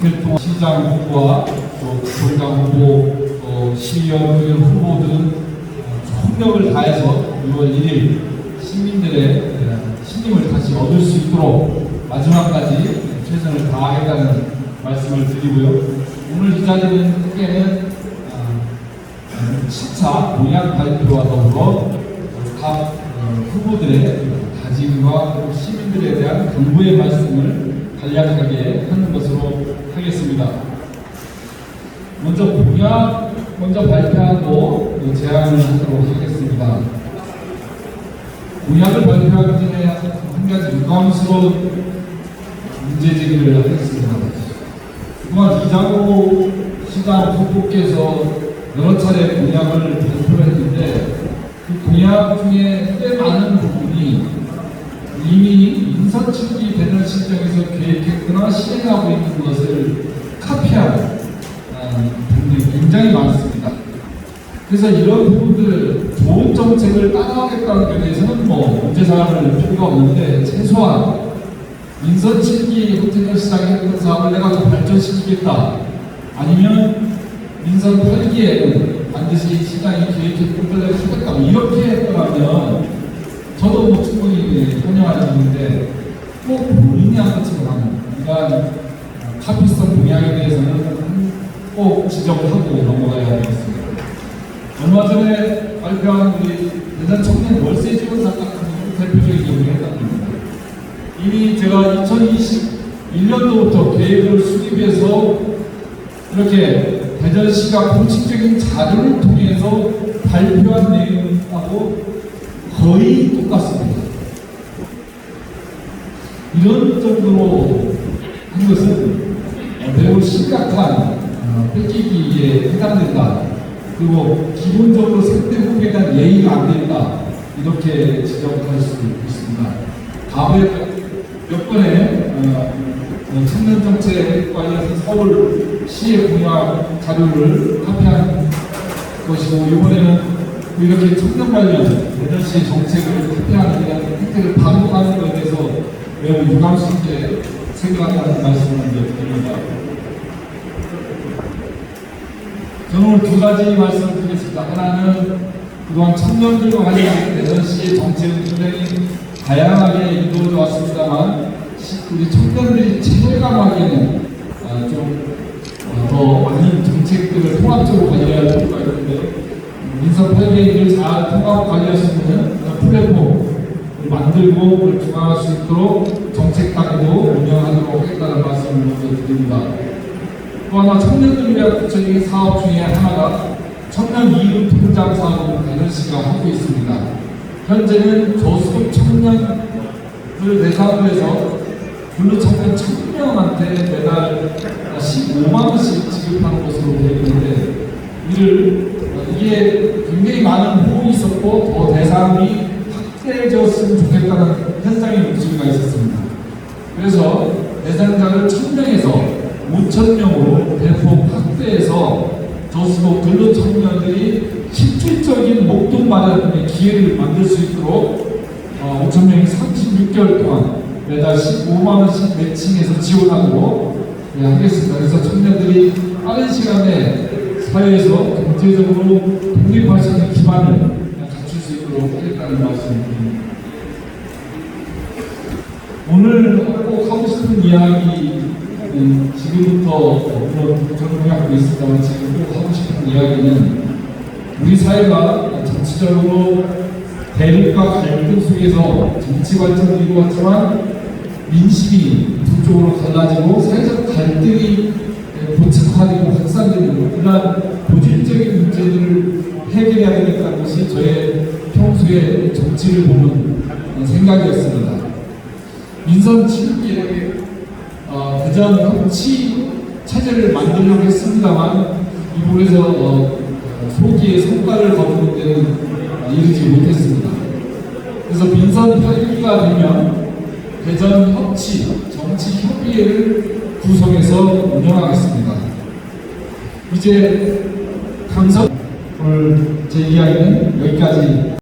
이틀 동안 시장 후보와 또 부회장 후보, 또 시의원 후보들은 어, 총력을 다해서 6월 1일 시민들의 어, 신임을 다시 얻을 수 있도록 마지막까지 최선을 다하겠다는 말씀을 드리고요. 오늘 이 자리에는 어, 7차 공약 발표와 더불어 각 어, 후보들의 다짐과 시민들에 대한 당부의 말씀을 간략하게 하는 것으로 하겠습니다. 먼저 공약 먼저 발표하고 그 제안을 하도록 하겠습니다. 공약을 발표하기 전에 한 가지 유감스러운 문제 제기를 하겠습니다. 그동안 이장호 시장 후보께서 여러 차례 공약을 발표했는데 그 공약 중에 꽤 많은 부분이 이미 인선 측이 되는 시점에서 계획했거나 실행하고 있는 것을 카피한 아, 부분이 굉장히 많습니다. 그래서 이런 부분들 좋은 정책을 따라가겠다는 면에서는 뭐 문제 삼을 필요가 없는데 최소한 인선 7기 호텔 시장에 했던 사업을 내가 더 발전시키겠다. 아니면 인선 8기에는 반드시 시장이 계획했던 것을 하겠다. 뭐 이렇게 했더라면 저도 뭐 충분히 환영하는 일인데 꼭 본인이 한 것처럼 이러한 카피성 공약에 대해서는 꼭 지적하고 넘어가야 되겠습니다. 얼마 전에 발표한 우리 대전 청년 월세 지원 사건 대표적인 경우가 있답니다. 이미 제가 2021년도부터 계획을 수립해서 이렇게 대전시가 공식적인 자료를 통해서 발표한 내용하고 거의 똑같습니다. 이런 정도로 한 것은 매우 심각한 어, 뺏기기에 해당된다. 그리고 기본적으로 상대 후보에 대한 예의가 안 된다. 이렇게 지적할 수 있습니다. 과거에 몇 번의 어, 어, 청년 정책 관련해서 서울시의 공약 자료를 카피한 것이고 이번에는 이렇게 청년 관련 대전시 정책을 이런 행태를 반복하는 것에 대해서 매우 유감스럽게 생각한다는 말씀을 드립니다. 저는 오늘 두 가지 말씀을 드리겠습니다. 하나는 그동안 청년들과 관련된 대전시의 정책은 굉장히 다양하게 이루어져 왔습니다만 시- 우리 청년들이 체감하기에는 아, 좀더 많은 정책들을 통합적으로 관리할 필요가 있는데 민선 8개를 잘 통합 관리할 수 있는 그런 플랫폼을 만들고 그걸 중화할 수 있도록 정책 단계도 운영하도록 하겠다는 말씀을 먼저 드립니다. 또 하나 위한 구체적인 사업 중에 하나가 청년 이름 통장 사업을 대전시가 하고 있습니다. 현재는 저수급 청년들 대상으로 해서 근로 청년 1000명한테 매달 15만 원씩 지급하는 것으로 되어 있는데 이를 어, 이게 굉장히 많은 호응이 있었고 더 확대되었으면 좋겠다는 현장의 목소리가 있었습니다. 그래서 대상자를 1000명에서 5000명으로 대폭 확대해서 저수고 근로 청년들이 실질적인 목돈 마련의 기회를 만들 수 있도록 어, 5천명이 36개월 동안 매달 15만 원씩 매칭해서 지원하도록 예, 하겠습니다. 그래서 청년들이 빠른 시간에 사회에서 경제적으로 독립할 수 있는 기반을 갖출 수 있도록 하겠다는 말씀입니다. 오늘 꼭 하고 싶은 이야기는 지금부터 물론 전공하고 있습니다만 지금 꼭 하고 싶은 이야기는 우리 사회가 정치적으로 대립과 갈등 속에서 정치 발전을 이루었지만 민심이 두 쪽으로 갈라지고 사회적 갈등이 고착화되고 확산되는 그러한 본질적인 문제들을 해결해야 되겠다는 것이 저의 평소의 정치를 보는 생각이었습니다. 민선 7기에 어, 대전 협치 체제를 만들려고 했습니다만 이 부분에서 어, 소기의 성과를 거두는 데는 어, 이르지 못했습니다. 그래서 민선 8기가 되면 대전 협치 정치 협의회를 구성해서 운영하겠습니다. 이제 오늘 제 이야기는 여기까지